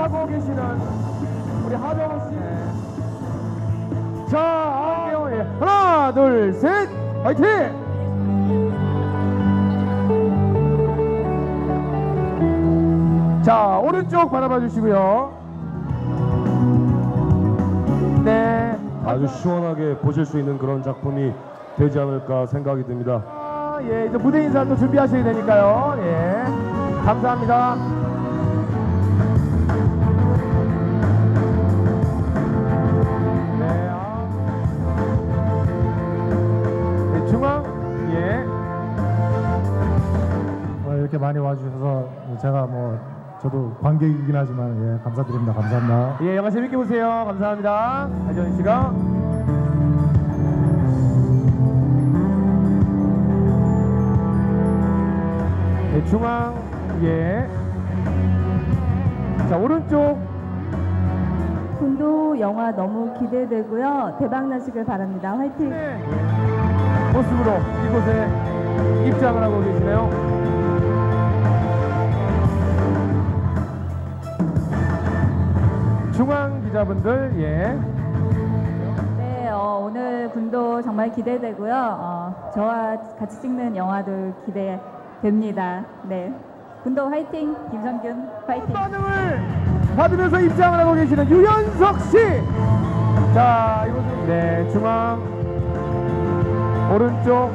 하고 계시는 우리 하정우 씨. 네. 자, 아, 예. 하나, 둘, 셋, 화이팅! 자, 오른쪽 바라봐 주시고요. 네. 아주 시원하게 보실 수 있는 그런 작품이 되지 않을까 생각이 듭니다. 아, 예, 이제 무대 인사도 준비하셔야 되니까요. 예. 감사합니다. 많이 와주셔서 제가 뭐 저도 관객이긴 하지만 예, 감사드립니다. 감사합니다. 예, 영화 재밌게 보세요. 감사합니다. 하지원 씨가. 네, 중앙, 예. 자, 오른쪽. 군도 영화 너무 기대되고요. 대박 나시길 바랍니다. 화이팅! 네. 모습으로 이곳에 입장을 하고 계시네요. 중앙 기자분들, 예. 네, 어, 오늘 군도 정말 기대되고요. 어, 저와 같이 찍는 영화도 기대됩니다. 네. 군도 화이팅! 김성균 화이팅! 반응을 받으면서 입장을 하고 계시는 유연석 씨. 자, 이곳은 네 중앙 오른쪽.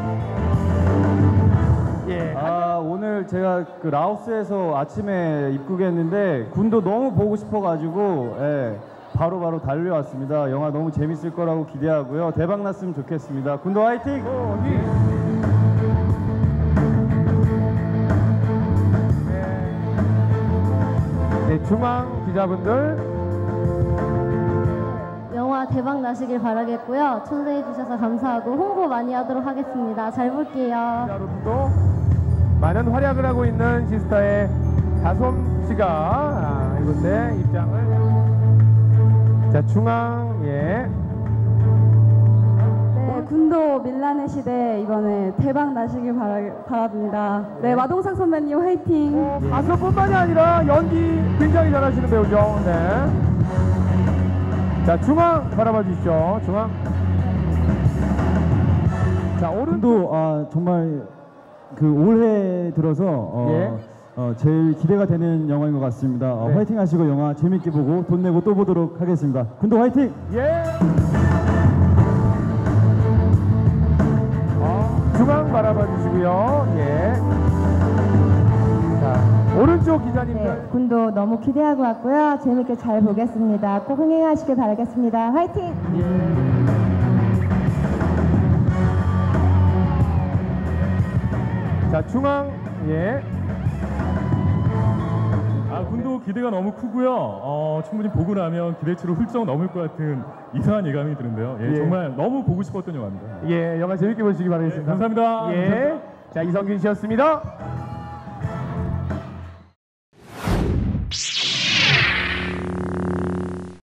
예. 아 오늘 제가 그 라오스에서 아침에 입국했는데 군도 너무 보고 싶어가지고 예, 바로바로 달려왔습니다. 영화 너무 재밌을 거라고 기대하고요. 대박 났으면 좋겠습니다. 군도 화이팅! 어 중앙 기자분들. 영화 대박 나시길 바라겠고요. 초대해 주셔서 감사하고 홍보 많이 하도록 하겠습니다. 잘 볼게요. 여러분도 많은 활약을 하고 있는 시스터의 다솜 씨가 아, 이곳에 입장을 자 중앙 예 네, 군도 밀란의 시대 이번에 대박 나시길 바라, 바랍니다. 네, 마동석 선배님 화이팅! 어, 가수뿐만이 아니라 연기 굉장히 잘하시는 배우죠 네. 자 중앙 바라봐 주시죠 중앙 자 오른쪽 군도 아, 정말 그 올해 들어서 어, 예. 어, 제일 기대가 되는 영화인 것 같습니다. 어, 네. 화이팅 하시고 영화 재밌게 보고 돈 내고 또 보도록 하겠습니다. 군도 화이팅! 예. 중앙 바라봐 주시고요. 예. 자, 오른쪽 기자님들. 네, 군도 너무 기대하고 왔고요. 재밌게 잘 보겠습니다. 꼭 흥행하시길 바라겠습니다. 화이팅! 자, 중앙. 예. 아, 군도 기대가 너무 크고요. 어, 충분히 보고 나면 기대치를 훌쩍 넘을 것 같은 이상한 예감이 드는데요. 예, 예. 정말 너무 보고 싶었던 영화입니다. 예, 영화 재밌게 보시기 바라겠습니다. 네, 감사합니다. 예. 자, 이성균 씨였습니다.